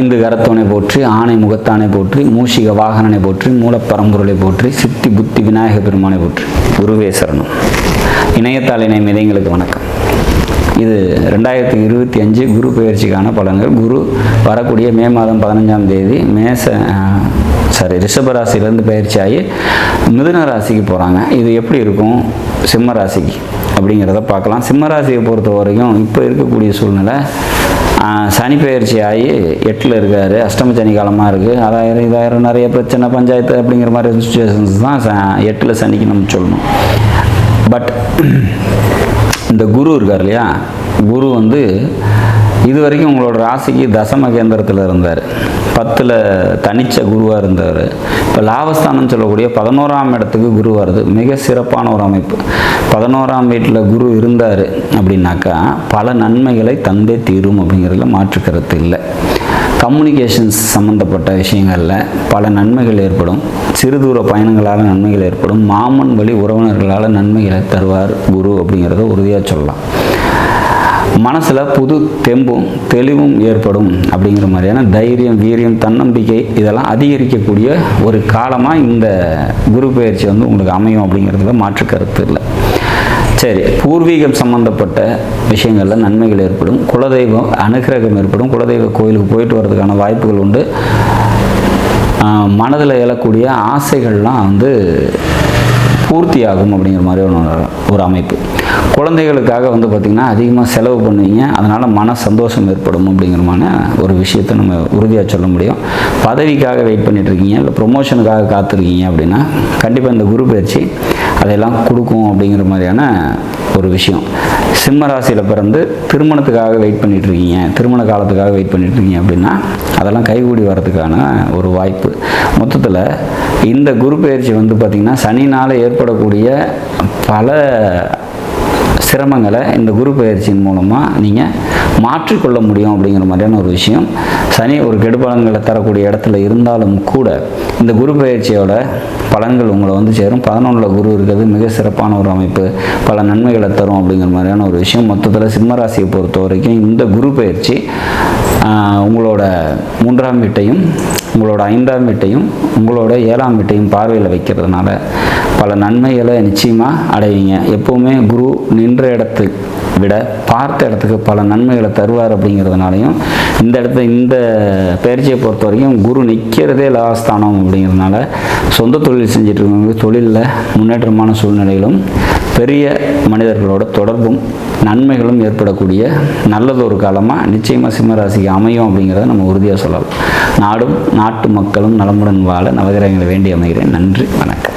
ஐந்து கரத்தவனை போற்றி ஆணை முகத்தானை போற்றி மூஷிக வாகனனை போற்றி மூலப்பரம்பொருளை போற்றி சித்தி புத்தி விநாயக பெருமானை போற்றி. குருவே சரணம். இணையத்தாள் வணக்கம். இது ரெண்டாயிரத்தி இருபத்தி அஞ்சு குரு பயிற்சிக்கான பலன்கள். குரு வரக்கூடிய மே மாதம் பதினஞ்சாம் தேதி மேச சாரி ரிஷபராசிலேருந்து பயிற்சி ஆகி மிதுன ராசிக்கு போகிறாங்க இது எப்படி இருக்கும்? சிம்ம ராசிக்கு அப்படிங்கிறத பார்க்கலாம். சிம்ம ராசியை பொறுத்த வரைக்கும் இப்போ இருக்கக்கூடிய சூழ்நிலை சனி பயிற்சி ஆகி எட்டில் இருக்கார். அஷ்டம சனி காலமாக இருக்குது அதாயிரம் இதாயிரம் நிறைய பிரச்சனை பஞ்சாயத்து அப்படிங்கிற மாதிரி சுச்சுவேஷன்ஸ் தான் எட்டில் சனிக்கு நம்ம சொல்லணும். பட் இந்த குரு இருக்கார் இல்லையா? குரு வந்து இது வரைக்கும் உங்களோட ராசிக்கு தசம கேந்திரத்தில் இருந்தார். பத்தில் தனிச்ச குருவாக இருந்தார். இப்போ லாபஸ்தானம் சொல்லக்கூடிய பதினோராம் இடத்துக்கு குரு வருது. மிக சிறப்பான ஒரு அமைப்பு. பதினோராம் வீட்டில் குரு இருந்தார் அப்படின்னாக்கா பல நன்மைகளை தந்தே தீரும் அப்படிங்கிறதுல மாற்று கருத்து இல்லை. கம்யூனிகேஷன்ஸ் சம்மந்தப்பட்ட விஷயங்களில் பல நன்மைகள் ஏற்படும். சிறு தூர பயணங்களால் நன்மைகள் ஏற்படும். மாமன் வழி உறவினர்களால் நன்மைகளை தருவார் குரு அப்படிங்கிறத உறுதியாக சொல்லலாம். மனசில் புது தெம்பும் தெளிவும் ஏற்படும் அப்படிங்கிற மாதிரியான தைரியம் வீரியம் தன்னம்பிக்கை இதெல்லாம் அதிகரிக்கக்கூடிய ஒரு காலமாக இந்த குரு பயிற்சி வந்து உங்களுக்கு அமையும் அப்படிங்கிறதுல மாற்று கருத்து இல்லை. சரி பூர்வீகம் சம்பந்தப்பட்ட விஷயங்களில் நன்மைகள் ஏற்படும் குலதெய்வம் அனுகிரகம் ஏற்படும் குலதெய்வ கோயிலுக்கு போயிட்டு வர்றதுக்கான வாய்ப்புகள் உண்டு. மனதில் எழக்கூடிய ஆசைகள்லாம் வந்து பூர்த்தியாகும் அப்படிங்கிற மாதிரி ஒரு ஒரு அமைப்பு. குழந்தைகளுக்காக வந்து பார்த்திங்கன்னா அதிகமாக செலவு பண்ணுவீங்க. அதனால் மன சந்தோஷம் ஏற்படும் அப்படிங்கிறமான ஒரு விஷயத்தை நம்ம உறுதியாக சொல்ல முடியும். பதவிக்காக வெயிட் பண்ணிகிட்ருக்கீங்க இருக்கீங்க இல்லை ப்ரொமோஷனுக்காக காத்திருக்கீங்க அப்படின்னா கண்டிப்பாக இந்த குரு பயிற்சி அதையெல்லாம் கொடுக்கும் அப்படிங்கிற மாதிரியான ஒரு விஷயம். சிம்ம ராசியில் பிறந்து திருமணத்துக்காக வெயிட் பண்ணிகிட்ருக்கீங்க திருமண காலத்துக்காக வெயிட் பண்ணிட்டு இருக்கீங்க அப்படின்னா அதெல்லாம் கைகூடி வரதுக்கான ஒரு வாய்ப்பு. மொத்தத்தில் இந்த குரு பயிற்சி வந்து பார்த்திங்கன்னா சனினால் ஏற்படக்கூடிய பல சிரமங்களை இந்த குரு பயிற்சியின் மூலமாக நீங்கள் மாற்றிக்கொள்ள முடியும் அப்படிங்கிற மாதிரியான ஒரு விஷயம். சனி ஒரு கெடுபலன்களை தரக்கூடிய இடத்துல இருந்தாலும் கூட இந்த குரு பயிற்சியோட பலன்கள் உங்களை வந்து சேரும். பதினொன்றில் குரு இருக்கிறது மிக சிறப்பான ஒரு அமைப்பு. பல நன்மைகளை தரும் அப்படிங்கிற மாதிரியான ஒரு விஷயம். மொத்தத்தில் சிம்மராசியை பொறுத்த வரைக்கும் இந்த குரு பயிற்சி உங்களோட மூன்றாம் வீட்டையும் உங்களோட ஐந்தாம் வீட்டையும் உங்களோட ஏழாம் வீட்டையும் பார்வையில் வைக்கிறதுனால பல நன்மைகளை நிச்சயமாக அடைவீங்க. எப்போவுமே குரு நின்ற இடத்துக்கு விட பார்த்த இடத்துக்கு பல நன்மைகளை தருவார் அப்படிங்கிறதுனாலையும் இந்த இடத்த இந்த பயிற்சியை பொறுத்த வரைக்கும் குரு நிற்கிறதே லாஸ்தானம் அப்படிங்கிறதுனால சொந்த தொழில் செஞ்சுட்டு இருக்கவங்க தொழிலில் முன்னேற்றமான சூழ்நிலைகளும் பெரிய மனிதர்களோட தொடர்பும் நன்மைகளும் ஏற்படக்கூடிய நல்லதொரு காலமாக நிச்சயமாக சிம்மராசிக்கு அமையும் அப்படிங்கிறத நம்ம உறுதியாக சொல்லலாம். நாடும் நாட்டு மக்களும் நலமுடன் வாழ நவகிரகங்களை வேண்டி அமைகிறேன். நன்றி வணக்கம்.